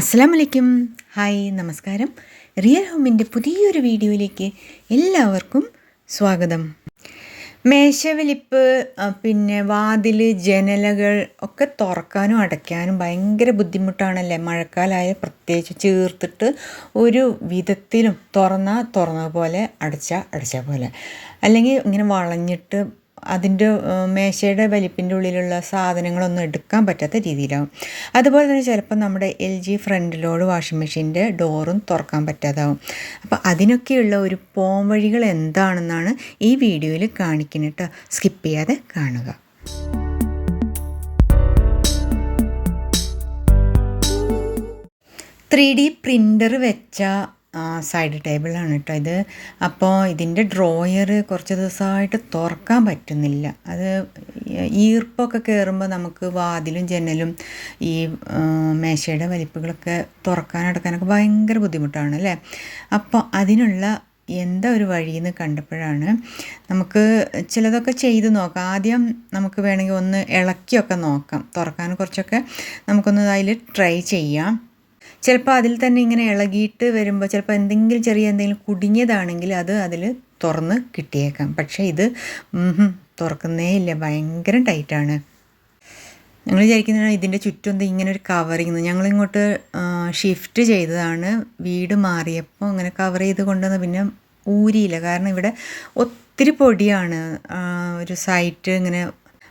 അസ്സാം വലൈക്കും ഹായ് നമസ്കാരം. റിയൽ ഹോമിന്റെ പുതിയൊരു വീഡിയോയിലേക്ക് എല്ലാവർക്കും സ്വാഗതം. മേശവലിപ്പ് പിന്നെ വാതിൽ ജനലകൾ ഒക്കെ തുറക്കാനും അടയ്ക്കാനും ഭയങ്കര ബുദ്ധിമുട്ടാണല്ലേ? മഴക്കാലമായ പ്രത്യേകിച്ച് ചേർത്തിട്ട് ഒരു വിധത്തിലും തുറന്നാൽ തുറന്ന പോലെ അടച്ചാൽ അടച്ച പോലെ. അല്ലെങ്കിൽ ഇങ്ങനെ വളഞ്ഞിട്ട് അതിന്റെ മേശയുടെ വലിപ്പിന്റെ ഉള്ളിലുള്ള സാധനങ്ങളൊന്നും എടുക്കാൻ പറ്റാത്ത രീതിയിലാവും. അതുപോലെ തന്നെ ചിലപ്പോൾ നമ്മുടെ L G front load washing മെഷീന്റെ ഡോറും തുറക്കാൻ പറ്റാതാവും. അപ്പോൾ അതിനൊക്കെയുള്ള ഒരു പോം വഴികൾ എന്താണെന്നാണ് ഈ വീഡിയോയിൽ കാണിക്കുന്നത് കേട്ടോ സ്കിപ്പ് ചെയ്യാതെ കാണുക. ത്രീ ഡി പ്രിന്റർ വെച്ച സൈഡ് ടേബിളാണ് കേട്ടോ ഇത്. അപ്പോൾ ഇതിന്റെ ഡ്രോയർ കുറച്ച് ദിവസമായിട്ട് തുറക്കാൻ പറ്റുന്നില്ല. അത് ഈർപ്പൊക്കെ കയറുമ്പോൾ നമുക്ക് വാതിലും ജനലും ഈ മേശയുടെ വലിപ്പുകളൊക്കെ തുറക്കാൻ അടക്കാനൊക്കെ ഭയങ്കര ബുദ്ധിമുട്ടാണ് അല്ലേ? അപ്പോൾ അതിനുള്ള എന്താ ഒരു വഴിയെന്ന് കണ്ടപ്പോഴാണ് നമുക്ക് ചിലതൊക്കെ ചെയ്ത് നോക്കാം. ആദ്യം നമുക്ക് വേണമെങ്കിൽ ഒന്ന് ഇളക്കിയൊക്കെ നോക്കാം. തുറക്കാൻ കുറച്ചൊക്കെ നമുക്കൊന്ന് അതിൽ ട്രൈ ചെയ്യാം. ചിലപ്പോൾ അതിൽ തന്നെ ഇങ്ങനെ ഇളകിയിട്ട് വരുമ്പോൾ ചിലപ്പോൾ എന്തെങ്കിലും ചെറിയ എന്തെങ്കിലും കുടുങ്ങിയതാണെങ്കിൽ അത് അതിൽ തുറന്ന് കിട്ടിയേക്കാം. പക്ഷേ ഇത് തുറക്കുന്നേ ഇല്ല. ഭയങ്കര ടൈറ്റാണ്. ഞങ്ങൾ വിചാരിക്കുന്നതാണ് ഇതിന്റെ ചുറ്റും എന്താ ഇങ്ങനെ ഒരു കവറിങ് ഞങ്ങളിങ്ങോട്ട് ഷിഫ്റ്റ് ചെയ്തതാണ്. വീട് മാറിയപ്പോൾ അങ്ങനെ കവർ ചെയ്ത് കൊണ്ടുവന്ന് പിന്നെ ഊരിയില്ല. കാരണം ഇവിടെ ഒത്തിരി പൊടിയാണ്. ഒരു സൈറ്റ് ഇങ്ങനെ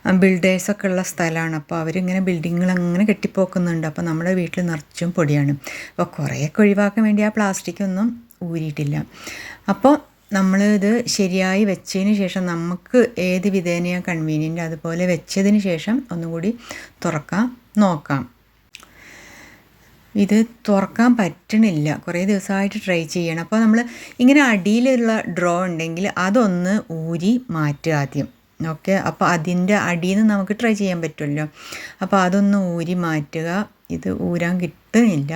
ബിൽഡേഴ്സൊക്കെ ഉള്ള സ്ഥലമാണ്. അപ്പോൾ അവരിങ്ങനെ ബിൽഡിങ്ങുകൾ അങ്ങനെ കെട്ടിപ്പോക്കുന്നുണ്ട്. അപ്പോൾ നമ്മുടെ വീട്ടിൽ നിറച്ചും പൊടിയാണ്. അപ്പോൾ കുറേയൊക്കെ ഒഴിവാക്കാൻ വേണ്ടി ആ പ്ലാസ്റ്റിക് ഒന്നും ഊരിയിട്ടില്ല. അപ്പോൾ നമ്മൾ ഇത് ശരിയായി വെച്ചതിന് ശേഷം നമുക്ക് ഏത് വിധേനയാണ് കൺവീനിയന്റ് അതുപോലെ വെച്ചതിന് ശേഷം ഒന്നുകൂടി തുറക്കാം നോക്കാം. ഇത് തുറക്കാൻ പറ്റണില്ല. കുറേ ദിവസമായിട്ട് ട്രൈ ചെയ്യണം. അപ്പോൾ നമ്മൾ ഇങ്ങനെ അടിയിലുള്ള ഡ്രോ ഉണ്ടെങ്കിൽ അതൊന്ന് ഊരി മാറ്റുക ആദ്യം. ഓക്കെ. അപ്പോൾ അതിന്റെ അടിയിൽ നിന്ന് നമുക്ക് ട്രൈ ചെയ്യാൻ പറ്റുമല്ലോ. അപ്പോൾ അതൊന്ന് ഊരി മാറ്റുക. ഇത് ഊരാൻ കിട്ടുന്നില്ല.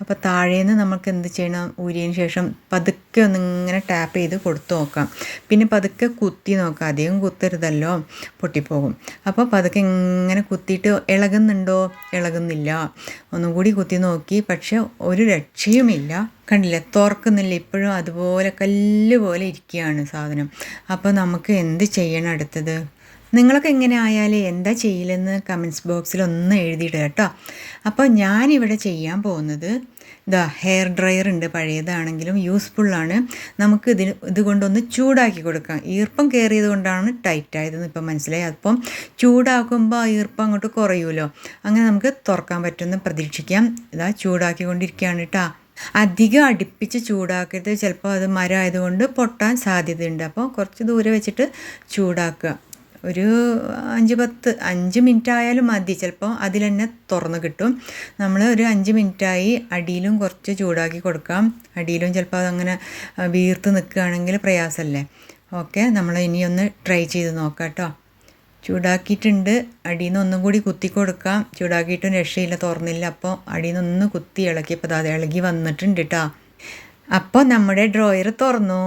അപ്പോൾ താഴേന്ന് നമുക്ക് എന്ത് ചെയ്യണം? ഊരിയതിന് ശേഷം പതുക്കെ ഒന്ന് ഇങ്ങനെ ടാപ്പ് ചെയ്ത് കൊടുത്തു നോക്കാം. പിന്നെ പതുക്കെ കുത്തി നോക്കാം. അധികം കുത്തരുതല്ലോ. പൊട്ടിപ്പോകും. അപ്പോൾ പതുക്കെ ഇങ്ങനെ കുത്തിയിട്ട് ഇളകുന്നുണ്ടോ? ഇളകുന്നില്ല. ഒന്നും കൂടി കുത്തി നോക്കി. പക്ഷെ ഒരു രക്ഷയുമില്ല. കണ്ടില്ലേ? തുറക്കുന്നില്ല ഇപ്പോഴും അതുപോലെ കല്ല് പോലെ ഇരിക്കുകയാണ് സാധനം. അപ്പോൾ നമുക്ക് എന്ത് ചെയ്യണം അടുത്തത്? നിങ്ങളൊക്കെ എങ്ങനെ ആയാലും എന്താ ചെയ്യില്ലെന്ന് കമൻസ് ബോക്സിൽ ഒന്ന് എഴുതിയിടുക കേട്ടോ. അപ്പോൾ ഞാനിവിടെ ചെയ്യാൻ പോകുന്നത് ഇതാ ഹെയർ ഡ്രയർ ഉണ്ട് പഴയതാണെങ്കിലും യൂസ്ഫുള്ളാണ് നമുക്ക് ഇതിന് ഇതുകൊണ്ടൊന്ന് ചൂടാക്കി കൊടുക്കാം. ഈർപ്പം കയറിയത് കൊണ്ടാണ് ടൈറ്റ് ആയതെന്ന് ഇപ്പം മനസ്സിലായി. അപ്പം ചൂടാക്കുമ്പോൾ ആ ഈർപ്പം അങ്ങോട്ട് കുറയുമല്ലോ അങ്ങനെ നമുക്ക് തുറക്കാൻ പറ്റുമെന്ന് പ്രതീക്ഷിക്കാം. ഇതാ ചൂടാക്കിക്കൊണ്ടിരിക്കുകയാണ് കേട്ടോ. അധികം അടുപ്പിച്ച് ചൂടാക്കരുത്. ചിലപ്പോൾ അത് മരമായതുകൊണ്ട് പൊട്ടാൻ സാധ്യതയുണ്ട്. അപ്പോൾ കുറച്ച് ദൂരെ വെച്ചിട്ട് ചൂടാക്കുക. ഒരു അഞ്ച് പത്ത് അഞ്ച് മിനിറ്റ് ആയാലും മതി. ചിലപ്പോൾ അതിൽ തന്നെ തുറന്ന് കിട്ടും. നമ്മൾ ഒരു അഞ്ച് മിനിറ്റായി അടിയിലും കുറച്ച് ചൂടാക്കി കൊടുക്കാം. അടിയിലും ചിലപ്പോൾ അതങ്ങനെ വീർത്ത് നിൽക്കുകയാണെങ്കിൽ പ്രയാസമല്ലേ? ഓക്കെ നമ്മൾ ഇനിയൊന്ന് ട്രൈ ചെയ്ത് നോക്കാം കേട്ടോ. ചൂടാക്കിയിട്ടുണ്ട്. അടിയിൽ നിന്ന് ഒന്നും കൂടി കുത്തി കൊടുക്കാം. ചൂടാക്കിയിട്ടും രക്ഷയില്ല തുറന്നില്ല. അപ്പോൾ അടിയിൽ നിന്ന് ഒന്ന് കുത്തി ഇളക്കിയപ്പോൾ അത് ഇളകി വന്നിട്ടുണ്ട് കേട്ടോ അപ്പോൾ നമ്മുടെ ഡ്രോയർ തുറന്നു.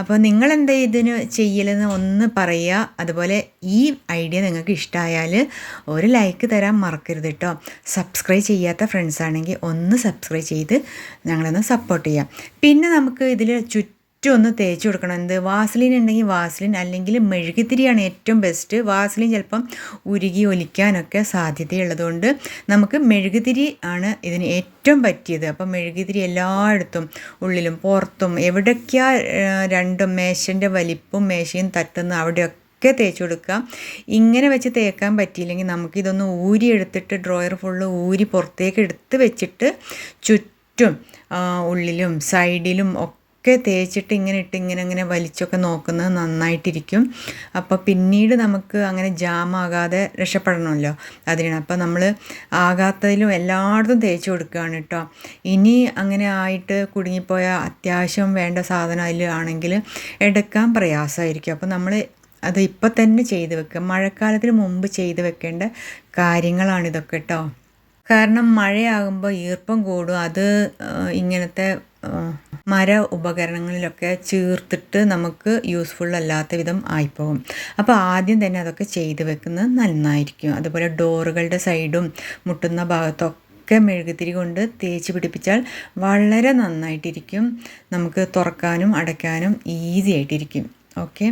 അപ്പോൾ നിങ്ങൾ എന്താ ഇതിന് ചെയ്യലെന്ന് ഒന്ന് പറയുക. അതുപോലെ ഈ ഐഡിയ നിങ്ങൾക്ക് ഇഷ്ടമായാൽ ഒരു ലൈക്ക് തരാൻ മറക്കരുത് കേട്ടോ സബ്സ്ക്രൈബ് ചെയ്യാത്ത ഫ്രണ്ട്സ് ആണെങ്കിൽ ഒന്ന് സബ്സ്ക്രൈബ് ചെയ്ത് ഞങ്ങളൊന്ന് സപ്പോർട്ട് ചെയ്യാം. പിന്നെ നമുക്ക് ഇതിൽ ചുറ്റും ചുറ്റും ഒന്ന് തേച്ച് കൊടുക്കണം. എന്ത്? വാസലിൻ ഉണ്ടെങ്കിൽ വാസലിൻ അല്ലെങ്കിൽ മെഴുകുതിരിയാണ് ഏറ്റവും ബെസ്റ്റ് വാസലിൻ ചിലപ്പം ഉരുകി ഒലിക്കാനൊക്കെ സാധ്യതയുള്ളതുകൊണ്ട് നമുക്ക് മെഴുകുതിരി ആണ് ഇതിന് ഏറ്റവും പറ്റിയത്. അപ്പം മെഴുകുതിരി എല്ലായിടത്തും ഉള്ളിലും പുറത്തും എവിടൊക്കെയാ രണ്ടും മേശന്റെ വലിപ്പും മേശയും തട്ടുന്ന അവിടെയൊക്കെ ഒക്കെ തേച്ച് കൊടുക്കാം ഇങ്ങനെ വെച്ച് തേക്കാൻ പറ്റിയില്ലെങ്കിൽ നമുക്കിതൊന്ന് ഊരി എടുത്തിട്ട് ഡ്രോയർ ഫുള്ള് ഊരി പുറത്തേക്ക് എടുത്ത് വെച്ചിട്ട് ചുറ്റും ഉള്ളിലും സൈഡിലും ഒക്കെ തേച്ചിട്ട് ഇങ്ങനെ ഇട്ട് ഇങ്ങനെ ഇങ്ങനെ വലിച്ചൊക്കെ നോക്കുന്നത് നന്നായിട്ടിരിക്കും. അപ്പോൾ പിന്നീട് നമുക്ക് അങ്ങനെ ജാമാകാതെ രക്ഷപ്പെടണമല്ലോ അതിനാണ്. അപ്പോൾ നമ്മൾ ആകാത്തതിലും എല്ലായിടത്തും തേച്ച് കൊടുക്കുകയാണ് കേട്ടോ. ഇനി അങ്ങനെ ആയിട്ട് കുടുങ്ങിപ്പോയ അത്യാവശ്യം വേണ്ട സാധനം അതിൽ ആണെങ്കിൽ എടുക്കാൻ പ്രയാസമായിരിക്കും. അപ്പോൾ നമ്മൾ അത് ഇപ്പം തന്നെ ചെയ്തു വെക്കുക. മഴക്കാലത്തിന് മുമ്പ് ചെയ്തു വെക്കേണ്ട കാര്യങ്ങളാണ് ഇതൊക്കെ കേട്ടോ. കാരണം മഴയാകുമ്പോൾ ഈർപ്പം കൂടും. അത് ഇങ്ങനത്തെ മര ഉപകരണങ്ങളിലൊക്കെ ചേർത്തിട്ട് നമുക്ക് യൂസ്ഫുൾ അല്ലാത്ത വിധം ആയിപ്പോകും അപ്പോൾ ആദ്യം തന്നെ അതൊക്കെ ചെയ്ത് വെക്കുന്നത് നന്നായിരിക്കും. അതുപോലെ ഡോറുകളുടെ സൈഡും മുട്ടുന്ന ഭാഗത്തൊക്കെ ഒക്കെ മെഴുകുതിരി കൊണ്ട് തേച്ച് പിടിപ്പിച്ചാൽ വളരെ നന്നായിട്ടിരിക്കും. നമുക്ക് തുറക്കാനും അടയ്ക്കാനും ഈസി ആയിട്ടിരിക്കും. ഓക്കെ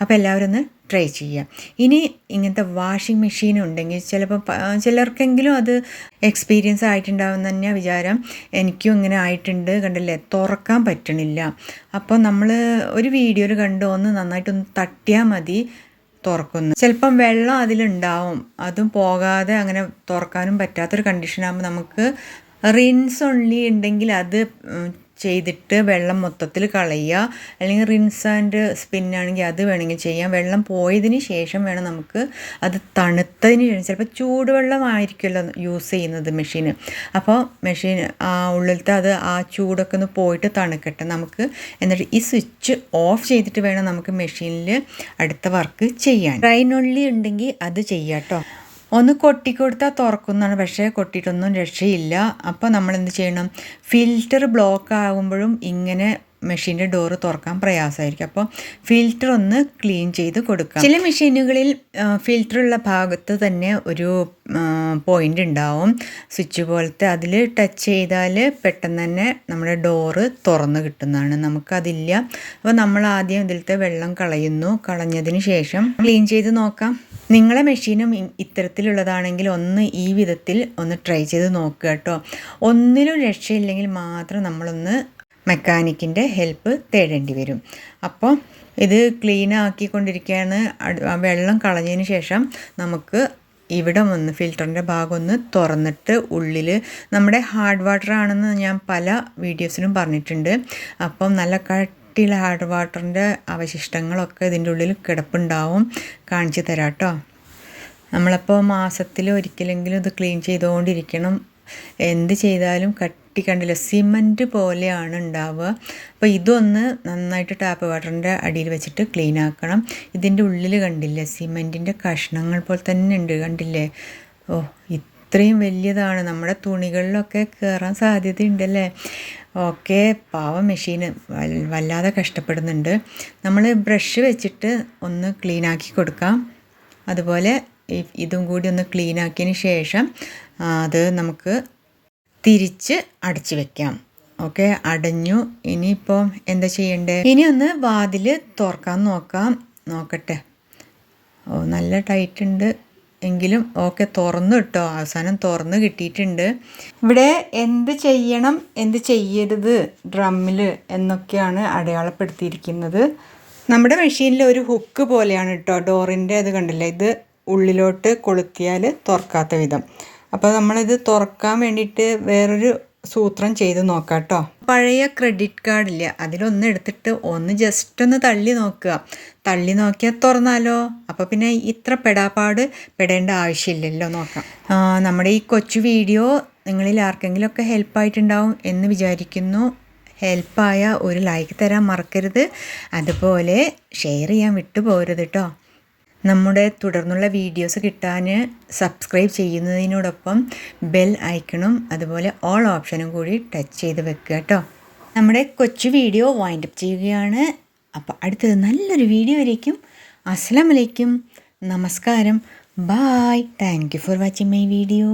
അപ്പോൾ എല്ലാവരും ഒന്ന് ട്രൈ ചെയ്യുക ഇനി ഇങ്ങനത്തെ വാഷിംഗ് മെഷീൻ ഉണ്ടെങ്കിൽ ചിലപ്പോൾ ചിലർക്കെങ്കിലും അത് എക്സ്പീരിയൻസ് ആയിട്ടുണ്ടാവും തന്നെ വിചാരം. എനിക്കും ഇങ്ങനെ ആയിട്ടുണ്ട് കണ്ടില്ലേ? തുറക്കാൻ പറ്റണില്ല. അപ്പോൾ നമ്മൾ ഒരു വീഡിയോയിൽ കണ്ട് ഒന്ന് നന്നായിട്ടൊന്ന് തട്ടിയാൽ മതി തുറക്കുന്നു. ചിലപ്പം വെള്ളം അതിലുണ്ടാവും. അതും പോകാതെ അങ്ങനെ തുറക്കാനും പറ്റാത്തൊരു കണ്ടീഷനാകുമ്പോൾ നമുക്ക് റിൻസ് ഉള്ളി ഉണ്ടെങ്കിൽ അത് ചെയ്തിട്ട് വെള്ളം മൊത്തത്തിൽ കളയുക. അല്ലെങ്കിൽ റിൻസ് ആൻഡ് സ്പിന്നാണെങ്കിൽ അത് വേണമെങ്കിൽ ചെയ്യാം. വെള്ളം പോയതിന് ശേഷം വേണം നമുക്ക് അത് തണുത്തതിന് ശേഷം. ചിലപ്പോൾ ചൂടുവെള്ളമായിരിക്കുമല്ലോ യൂസ് ചെയ്യുന്നത് മെഷീന് അപ്പോൾ മെഷീൻ ആ ഉള്ളിലത്തെ അത് ആ ചൂടൊക്കെ ഒന്ന് പോയിട്ട് തണുക്കട്ടെ. നമുക്ക് എന്നിട്ട് ഈ സ്വിച്ച് ഓഫ് ചെയ്തിട്ട് വേണം നമുക്ക് മെഷീനിൽ അടുത്ത വർക്ക് ചെയ്യാൻ. ഡ്രൈനുള്ളി ഉണ്ടെങ്കിൽ അത് ചെയ്യാം കേട്ടോ ഒന്ന് കൊട്ടിക്കൊടുത്താൽ തുറക്കുന്നതാണ് പക്ഷേ കൊട്ടിയിട്ടൊന്നും രക്ഷയില്ല. അപ്പോൾ നമ്മൾ എന്ത് ചെയ്യണം? ഫിൽറ്റർ ബ്ലോക്ക് ആകുമ്പോഴും ഇങ്ങനെ മെഷീന്റെ ഡോറ് തുറക്കാൻ പ്രയാസമായിരിക്കും. അപ്പോൾ ഫിൽറ്റർ ഒന്ന് ക്ലീൻ ചെയ്ത് കൊടുക്കാം. ചില മെഷീനുകളിൽ ഫിൽറ്റർ ഉള്ള ഭാഗത്ത് തന്നെ ഒരു പോയിന്റ് ഉണ്ടാവും. സ്വിച്ച് പോലത്തെ അതിൽ ടച്ച് ചെയ്താൽ പെട്ടെന്ന് തന്നെ നമ്മുടെ ഡോറ് തുറന്ന് കിട്ടുന്നതാണ്. നമുക്കതില്ല. അപ്പോൾ നമ്മൾ ആദ്യം ഇതിലത്തെ വെള്ളം കളയുന്നു. കളഞ്ഞതിന് ശേഷം ക്ലീൻ ചെയ്ത് നോക്കാം. നിങ്ങളെ മെഷീനും ഇത്തരത്തിലുള്ളതാണെങ്കിൽ ഒന്ന് ഈ വിധത്തിൽ ഒന്ന് ട്രൈ ചെയ്ത് നോക്കുക കേട്ടോ. ഒന്നിലും രക്ഷയില്ലെങ്കിൽ മാത്രം നമ്മളൊന്ന് മെക്കാനിക്കിന്റെ ഹെൽപ്പ് തേടേണ്ടി വരും. അപ്പോൾ ഇത് ക്ലീൻ ആക്കിക്കൊണ്ടിരിക്കുകയാണ്. വെള്ളം കളഞ്ഞതിന് ശേഷം നമുക്ക് ഇവിടെ വന്ന് ഫിൽറ്ററിന്റെ ഭാഗം ഒന്ന് തുറന്നിട്ട് ഉള്ളിൽ നമ്മുടെ ഹാർഡ് വാട്ടർ ആണെന്ന് ഞാൻ പല വീഡിയോസിലും പറഞ്ഞിട്ടുണ്ട്. അപ്പം നല്ല കട്ടിയുള്ള ഹാർഡ് വാട്ടറിന്റെ അവശിഷ്ടങ്ങളൊക്കെ ഇതിന്റെ ഉള്ളിൽ കിടപ്പുണ്ടാവും. കാണിച്ചു തരാം കേട്ടോ നമ്മളപ്പോൾ മാസത്തിൽ ഒരിക്കലെങ്കിലും ഇത് ക്ലീൻ ചെയ്തുകൊണ്ടിരിക്കണം എന്ത് ചെയ്താലും കട്ടി കണ്ടില്ല സിമന്റ് പോലെയാണ് ഉണ്ടാവുക. അപ്പോൾ ഇതൊന്ന് നന്നായിട്ട് ടാപ്പ് വാട്ടറിന്റെ അടിയിൽ വെച്ചിട്ട് ക്ലീൻ ആക്കണം. ഇതിന്റെ ഉള്ളിൽ കണ്ടില്ലേ സിമന്റിന്റെ കഷ്ണങ്ങൾ പോലെ തന്നെ ഉണ്ട് കണ്ടില്ലേ? ഓ ഇത്രയും വലിയതാണ്. നമ്മുടെ തുണികളിലൊക്കെ കയറാൻ സാധ്യതയുണ്ടല്ലേ? ഓക്കെ പാവ മെഷീന്. വല്ലാതെ കഷ്ടപ്പെടുന്നുണ്ട്. നമ്മൾ ബ്രഷ് വെച്ചിട്ട് ഒന്ന് ക്ലീൻ ആക്കി കൊടുക്കാം. അതുപോലെ ഇതും കൂടി ഒന്ന് ക്ലീൻ ആക്കിയതിന് ശേഷം അത് നമുക്ക് തിരിച്ച് അടച്ചു വെക്കാം. ഓക്കെ അടഞ്ഞു. ഇനിയിപ്പോൾ എന്താ ചെയ്യണ്ടേ? ഇനി ഒന്ന് വാതിൽ തുറക്കാൻ നോക്കാം. നോക്കട്ടെ. ഓ നല്ല ടൈറ്റ് ഉണ്ട്. എങ്കിലും ഓക്കെ തുറന്നു കിട്ടോ അവസാനം തുറന്ന് കിട്ടിയിട്ടുണ്ട്. ഇവിടെ എന്ത് ചെയ്യണം എന്ത് ചെയ്യരുത് ഡ്രമ്മിൽ എന്നൊക്കെയാണ് അടയാളപ്പെടുത്തിയിരിക്കുന്നത്. നമ്മുടെ മെഷീനിൽ ഒരു ഹുക്ക് പോലെയാണ് കേട്ടോ ഡോറിന്റെ അത് കണ്ടില്ലേ? ഇത് ഉള്ളിലോട്ട് കൊളുത്തിയാൽ തുറക്കാത്ത വിധം. അപ്പോൾ നമ്മളിത് തുറക്കാൻ വേണ്ടിയിട്ട് വേറൊരു സൂത്രം ചെയ്ത് നോക്കാം കേട്ടോ പഴയ ക്രെഡിറ്റ് കാർഡില്ല അതിലൊന്ന് എടുത്തിട്ട് ഒന്ന് ജസ്റ്റ് ഒന്ന് തള്ളി നോക്കുക. തള്ളി നോക്കിയാൽ തുറന്നാലോ? അപ്പോൾ പിന്നെ ഇത്ര പെടാപ്പാട് പെടേണ്ട ആവശ്യമില്ലല്ലോ നോക്കാം. നമ്മുടെ ഈ കൊച്ചു വീഡിയോ നിങ്ങളിൽ ആർക്കെങ്കിലുമൊക്കെ ഹെൽപ്പായിട്ടുണ്ടാവും എന്ന് വിചാരിക്കുന്നു. ഹെൽപ്പായ ഒരു ലൈക്ക് തരാൻ മറക്കരുത്. അതുപോലെ ഷെയർ ചെയ്യാൻ വിട്ടുപോകരുത് കേട്ടോ നമ്മുടെ തുടർന്നുള്ള വീഡിയോസ് കിട്ടാൻ സബ്സ്ക്രൈബ് ചെയ്യുന്നതിനോടൊപ്പം ബെൽ ഐക്കണും അതുപോലെ ഓൾ ഓപ്ഷനും കൂടി ടച്ച് ചെയ്ത് വെക്കുക കേട്ടോ നമ്മുടെ കൊച്ചു വീഡിയോ വൈൻഡ് അപ്പ് ചെയ്യുകയാണ്. അപ്പോൾ അടുത്തത് നല്ലൊരു വീഡിയോ ആയിരിക്കും. അസ്സാം വലൈക്കും നമസ്കാരം. Bye thank you for watching my video